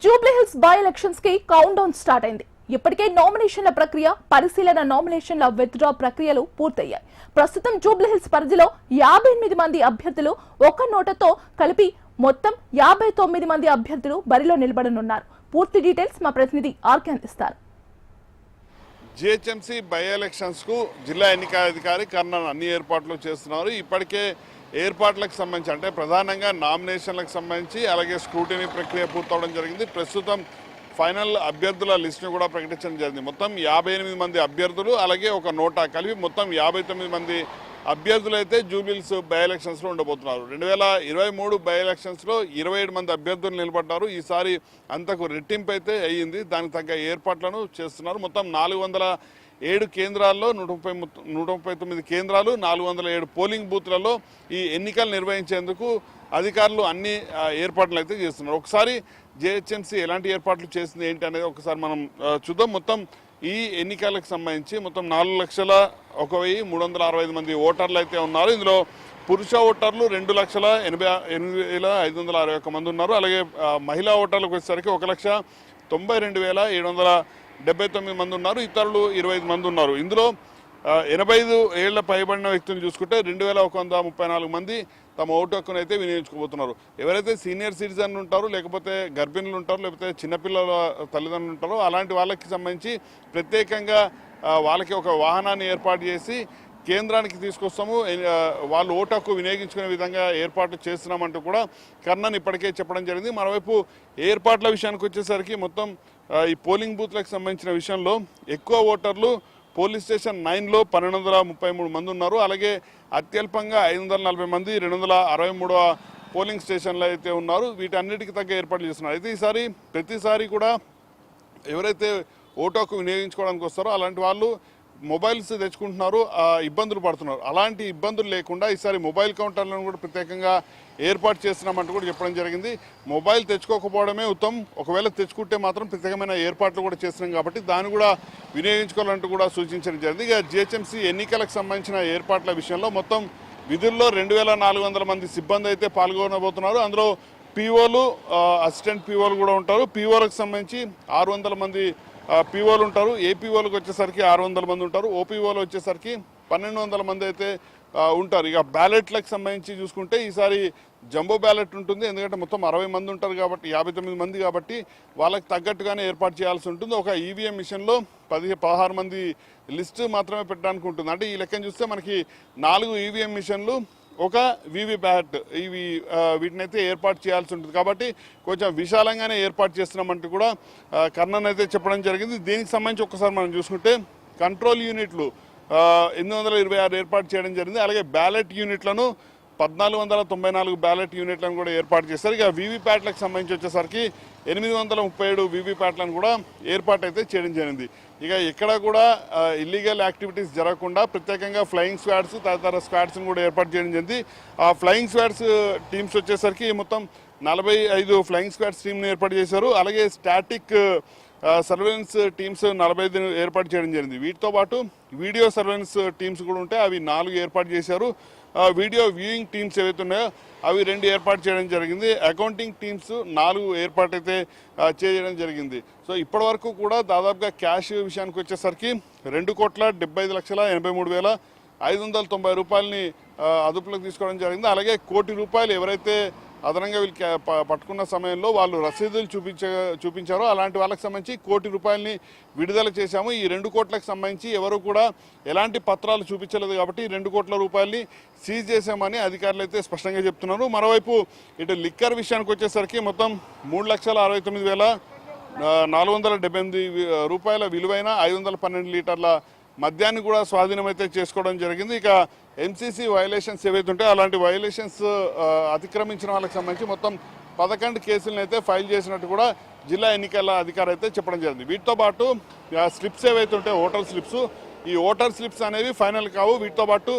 Jubilee Hills by ఎలక్షన్స్కి count down start అయింది. ఇప్పటికే నామినేషన్ల ప్రక్రియ పరిశీలన నామినేషన్ల విత్డ్రా ప్రక్రియలు పూర్తయ్యాయి. ప్రస్తుతం జూబ్లీహిల్స్ పరిధిలో యాభై ఎనిమిది మంది అభ్యర్థులు ఒక నోటతో కలిపి మొత్తం యాభై తొమ్మిది మంది అభ్యర్థులు బరిలో నిలబడనున్నారు. పూర్తి డీటెయిల్స్ మా ప్రతినిధి ఆర్కే అందిస్తారు. జిహెచ్ఎంసీ బై ఎలక్షన్స్కు జిల్లా ఎన్నికల అధికారి కర్ణన్ అన్ని ఏర్పాట్లు చేస్తున్నారు. ఇప్పటికే ఏర్పాట్లకు సంబంధించి అంటే ప్రధానంగా నామినేషన్లకు సంబంధించి అలాగే స్క్రూటినీ ప్రక్రియ పూర్తవడం జరిగింది. ప్రస్తుతం ఫైనల్ అభ్యర్థుల లిస్టును కూడా ప్రకటించడం జరిగింది. మొత్తం యాభై ఎనిమిది మంది అభ్యర్థులు అలాగే ఒక నోటా కలిపి మొత్తం యాభై తొమ్మిది మంది అభ్యర్థులు అయితే జూబిల్స్ బై ఎలక్షన్స్లో ఉండబోతున్నారు. రెండు వేల ఇరవై మూడు బై ఎలక్షన్స్లో ఇరవై ఏడు మంది అభ్యర్థులు నిలబడ్డారు. ఈసారి అంతకు రెట్టింపు అయితే అయ్యింది. దానికి తగ్గ ఏర్పాట్లను చేస్తున్నారు. మొత్తం నాలుగు వందల ఏడు కేంద్రాల్లో నూట ముప్పై నూట ముప్పై తొమ్మిది కేంద్రాలు నాలుగు వందల ఏడు పోలింగ్ బూత్లలో ఈ ఎన్నికలు నిర్వహించేందుకు అధికారులు అన్ని ఏర్పాట్లు అయితే చేస్తున్నారు. ఒకసారి జేహెచ్ఎంసీ ఎలాంటి ఏర్పాట్లు చేసింది ఏంటి అనేది ఒకసారి మనం చూద్దాం. మొత్తం ఈ ఎన్నికలకు సంబంధించి మొత్తం నాలుగు లక్షల ఒక వెయ్యి మూడు వందల అరవై ఐదు మంది ఓటర్లు అయితే ఉన్నారు. ఇందులో పురుష ఓటర్లు రెండు లక్షల ఎనభై ఎనిమిది వేల ఐదు వందల అరవై ఒక్క మంది ఉన్నారు. అలాగే మహిళా ఓటర్లకు వచ్చేసరికి ఒక లక్ష తొంభై రెండు వేల ఏడు వందల డెబ్బై తొమ్మిది మంది ఉన్నారు ఇతరులు ఇరవై ఐదు మంది ఉన్నారు. ఇందులో ఎనభై ఐదు ఏళ్ళ పైబడిన వ్యక్తులను చూసుకుంటే రెండు వేల ఒక వంద ముప్పై నాలుగు మంది తమ ఓటు హక్కును అయితే వినియోగించుకోబోతున్నారు. ఎవరైతే సీనియర్ సిటిజన్లు ఉంటారో లేకపోతే గర్భిణులు ఉంటారో లేకపోతే చిన్నపిల్లల తల్లిదండ్రులు ఉంటారో అలాంటి వాళ్ళకి సంబంధించి ప్రత్యేకంగా వాళ్ళకి ఒక వాహనాన్ని ఏర్పాటు చేసి కేంద్రానికి తీసుకొస్తాము. వాళ్ళు ఓటు హక్కు వినియోగించుకునే విధంగా ఏర్పాట్లు చేస్తున్నామంటూ కూడా కర్ణన్ ఇప్పటికే చెప్పడం జరిగింది. మరోవైపు ఏర్పాట్ల విషయానికి వచ్చేసరికి మొత్తం ఈ పోలింగ్ బూత్లకు సంబంధించిన విషయంలో ఎక్కువ ఓటర్లు పోలీస్ స్టేషన్ నైన్లో పన్నెండు వందల ముప్పై మూడు మంది ఉన్నారు. అలాగే అత్యల్పంగా ఐదు వందల నలభై మంది రెండు వందల అరవై మూడవ పోలింగ్ స్టేషన్లు అయితే ఉన్నారు. వీటన్నిటికీ తగ్గ ఏర్పాట్లు చేస్తున్నారు. అయితే ఈసారి ప్రతిసారి కూడా ఎవరైతే ఓటు హక్కు వినియోగించుకోవడానికి వస్తారో అలాంటి వాళ్ళు మొబైల్స్ తెచ్చుకుంటున్నారు ఇబ్బందులు పడుతున్నారు. అలాంటి ఇబ్బందులు లేకుండా ఈసారి మొబైల్ కౌంటర్లను కూడా ప్రత్యేకంగా ఏర్పాటు చేస్తున్నామంటూ కూడా చెప్పడం జరిగింది. మొబైల్ తెచ్చుకోకపోవడమే ఉత్తమం. ఒకవేళ తెచ్చుకుంటే మాత్రం ప్రత్యేకమైన ఏర్పాట్లు కూడా చేస్తున్నాం కాబట్టి దాన్ని కూడా వినియోగించుకోవాలంటూ కూడా సూచించడం జరిగింది. ఇక జిహెచ్ఎంసీ ఎన్నికలకు సంబంధించిన ఏర్పాట్ల విషయంలో మొత్తం విధుల్లో రెండు వేల నాలుగు వందల మంది సిబ్బంది అయితే పాల్గొనబోతున్నారు. అందులో పీఓలు అసిస్టెంట్ పీఓలు కూడా ఉంటారు. పీఓలకు సంబంధించి ఆరు వందల మంది పీఓలు ఉంటారు ఏపీఓలకు వచ్చేసరికి ఆరు వందల మంది ఉంటారు ఓపీఓలు వచ్చేసరికి పన్నెండు వందల మంది అయితే ఉంటారు. ఇక బ్యాలెట్లకు సంబంధించి చూసుకుంటే ఈసారి జంబో బ్యాలెట్ ఉంటుంది. ఎందుకంటే మొత్తం అరవై మంది ఉంటారు కాబట్టి యాభై తొమ్మిది మంది కాబట్టి వాళ్ళకి తగ్గట్టుగానే ఏర్పాటు చేయాల్సి ఉంటుంది. ఒక ఈవీఎం మిషన్లో పది పదహారు మంది లిస్ట్ మాత్రమే పెట్టడానికి ఉంటుంది. అంటే ఈ లెక్కను చూస్తే మనకి నాలుగు ఈవీఎం మిషన్లు ఒక వివి బ్యాట్ ఇవి వీటినైతే ఏర్పాటు చేయాల్సి ఉంటుంది. కాబట్టి కొంచెం విశాలంగానే ఏర్పాటు చేస్తున్నామంటూ కూడా కర్ణన్ అయితే చెప్పడం జరిగింది. దీనికి సంబంధించి ఒక్కసారి మనం చూసుకుంటే కంట్రోల్ యూనిట్లు ఎనిమిది వందల ఇరవై ఆరు ఏర్పాటు చేయడం జరిగింది. అలాగే బ్యాలెట్ యూనిట్లను పద్నాలుగు వందల తొంభై నాలుగు బ్యాలెట్ యూనిట్లను కూడా ఏర్పాటు చేశారు. ఇక వీవీప్యాట్లకు సంబంధించి వచ్చేసరికి ఎనిమిది వందల ముప్పై ఏడు వీవీప్యాట్లను కూడా ఏర్పాటు అయితే చేయడం జరిగింది. ఇక ఇక్కడ కూడా ఇల్లీగల్ యాక్టివిటీస్ జరగకుండా ప్రత్యేకంగా ఫ్లయింగ్ స్క్వాడ్స్ తదితర స్క్వాడ్స్ని కూడా ఏర్పాటు చేయడం జరిగింది. ఆ ఫ్లయింగ్ స్క్వాడ్స్ టీమ్స్ వచ్చేసరికి మొత్తం నలభై ఐదు ఫ్లయింగ్ స్క్వాడ్స్ టీంని ఏర్పాటు చేశారు. అలాగే స్టాటిక్ సర్వేలెన్స్ టీమ్స్ నలభై ఐదు ఏర్పాటు చేయడం జరిగింది. వీటితో పాటు వీడియో సర్వేలెన్స్ టీమ్స్ కూడా ఉంటాయి అవి నాలుగు ఏర్పాటు చేశారు. వీడియో వ్యూయింగ్ టీమ్స్ ఏవైతే ఉన్నాయో అవి రెండు ఏర్పాటు చేయడం జరిగింది. అకౌంటింగ్ టీమ్స్ నాలుగు ఏర్పాటు అయితే చేయడం జరిగింది. సో ఇప్పటి వరకు కూడా దాదాపుగా క్యాష్ విషయానికి వచ్చేసరికి రెండు కోట్ల డెబ్బై ఐదు లక్షల ఎనభై మూడు వేల ఐదు వందల తొంభై రూపాయలని అదుపులోకి తీసుకోవడం జరిగింది. అలాగే కోటి రూపాయలు ఎవరైతే అదనంగా వీళ్ళు పట్టుకున్న సమయంలో వాళ్ళు రసీదులు చూపించ చూపించారు అలాంటి వాళ్ళకి సంబంధించి కోటి రూపాయలని విడుదల చేశాము. ఈ రెండు కోట్లకు సంబంధించి ఎవరు కూడా ఎలాంటి పత్రాలు చూపించలేదు కాబట్టి రెండు కోట్ల రూపాయలని సీజ్ చేశామని అధికారులు అయితే స్పష్టంగా చెప్తున్నారు. మరోవైపు ఇటు లిక్కర్ విషయానికి వచ్చేసరికి మొత్తం మూడు లక్షల అరవై తొమ్మిది వేల నాలుగు వందల డెబ్బై ఎనిమిది రూపాయల విలువైన ఐదు వందల పన్నెండు లీటర్ల మద్యాన్ని కూడా స్వాధీనం అయితే చేసుకోవడం జరిగింది. ఇక ఎంసీసీ వయలేషన్స్ ఏవైతే ఉంటాయో అలాంటి వయలేషన్స్ అతిక్రమించిన వాళ్ళకి సంబంధించి మొత్తం పదకొండు కేసులను అయితే ఫైల్ చేసినట్టు కూడా జిల్లా ఎన్నికల అధికారి అయితే చెప్పడం జరిగింది. వీటితో పాటు స్లిప్స్ ఏవైతే ఉంటాయో ఓటర్ స్లిప్స్ ఈ ఓటర్ స్లిప్స్ అనేవి ఫైనల్ కావు. వీటితో పాటు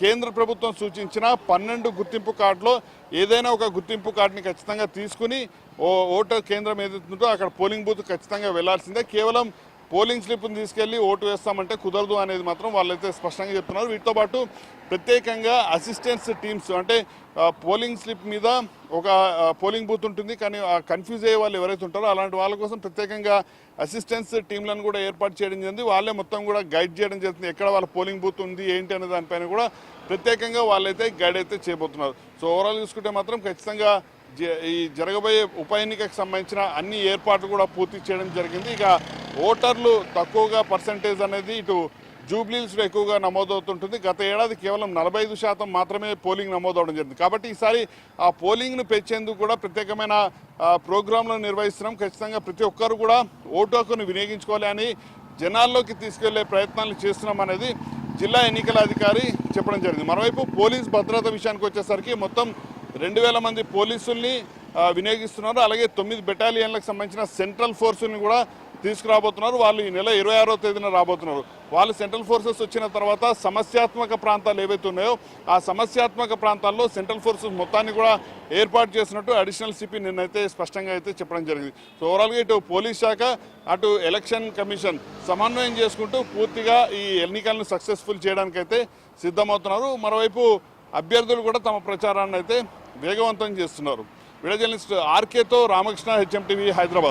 కేంద్ర ప్రభుత్వం సూచించిన పన్నెండు గుర్తింపు కార్డులో ఏదైనా ఒక గుర్తింపు కార్డుని ఖచ్చితంగా తీసుకుని ఓ ఓటర్ కేంద్రం ఏదైతే ఉందో అక్కడ పోలింగ్ బూత్ ఖచ్చితంగా వెళ్ళాల్సిందే. కేవలం పోలింగ్ స్లిప్ని తీసుకెళ్ళి ఓటు వేస్తామంటే కుదరదు అనేది మాత్రం వాళ్ళైతే స్పష్టంగా చెప్తున్నారు. వీటితో పాటు ప్రత్యేకంగా అసిస్టెన్స్ టీమ్స్ అంటే పోలింగ్ స్లిప్ మీద ఒక పోలింగ్ బూత్ ఉంటుంది. కానీ కన్ఫ్యూజ్ అయ్యే వాళ్ళు ఎవరైతే ఉంటారో అలాంటి వాళ్ళ కోసం ప్రత్యేకంగా అసిస్టెన్స్ టీంలను కూడా ఏర్పాటు చేయడం జరిగింది. వాళ్ళే మొత్తం కూడా గైడ్ చేయడం జరుగుతుంది. ఎక్కడ వాళ్ళ పోలింగ్ బూత్ ఉంది ఏంటి అనే దానిపైన కూడా ప్రత్యేకంగా వాళ్ళైతే గైడ్ అయితే చేయబోతున్నారు. సో ఓవరాల్ చూసుకుంటే మాత్రం ఖచ్చితంగా జ- ఈ జరగబోయే ఉప ఎన్నికకు సంబంధించిన అన్ని ఏర్పాట్లు కూడా పూర్తి చేయడం జరిగింది. ఇక ఓటర్లు తక్కువగా పర్సంటేజ్ అనేది ఇటు జూబ్లీస్లో ఎక్కువగా నమోదవుతుంటుంది. గత ఏడాది కేవలం నలభై ఐదు శాతం మాత్రమే పోలింగ్ నమోదవడం జరిగింది. కాబట్టి ఈసారి ఆ పోలింగ్ను పెంచేందుకు కూడా ప్రత్యేకమైన ప్రోగ్రాంలు ప్రోగ్రాంలను నిర్వహిస్తున్నాం. ఖచ్చితంగా ప్రతి ఒక్కరు కూడా ఓటు హక్కును వినియోగించుకోవాలి అని జనాల్లోకి తీసుకెళ్ళే ప్రయత్నాలు చేస్తున్నాం అనేది జిల్లా ఎన్నికల అధికారి చెప్పడం జరిగింది. మరోవైపు పోలీస్ భద్రత విషయానికి వచ్చేసరికి మొత్తం రెండు వేల మంది పోలీసుల్ని వినియోగిస్తున్నారు. అలాగే తొమ్మిది బెటాలియన్లకు సంబంధించిన సెంట్రల్ ఫోర్సుల్ని కూడా తీసుకురాబోతున్నారు. వాళ్ళు ఈ నెల ఇరవై ఆరో తేదీన రాబోతున్నారు. వాళ్ళు సెంట్రల్ ఫోర్సెస్ వచ్చిన తర్వాత సమస్యాత్మక ప్రాంతాలు ఏవైతే ఉన్నాయో ఆ సమస్యాత్మక ప్రాంతాల్లో సెంట్రల్ ఫోర్సెస్ మొత్తాన్ని కూడా ఏర్పాటు చేసినట్టు అడిషనల్ సిపి నిన్నైతే స్పష్టంగా అయితే చెప్పడం జరిగింది. సో ఓవరాల్గా ఇటు పోలీస్ శాఖ అటు ఎలక్షన్ కమిషన్ సమన్వయం చేసుకుంటూ పూర్తిగా ఈ ఎన్నికలను సక్సెస్ఫుల్ చేయడానికైతే సిద్ధమవుతున్నారు. మరోవైపు అభ్యర్థులు కూడా తమ ప్రచారాన్ని అయితే వేగవంతం చేస్తున్నారు. వీడియో జర్నలిస్ట్ ఆర్కేతో రామకృష్ణ హెచ్ఎం టీవీ హైదరాబాద్.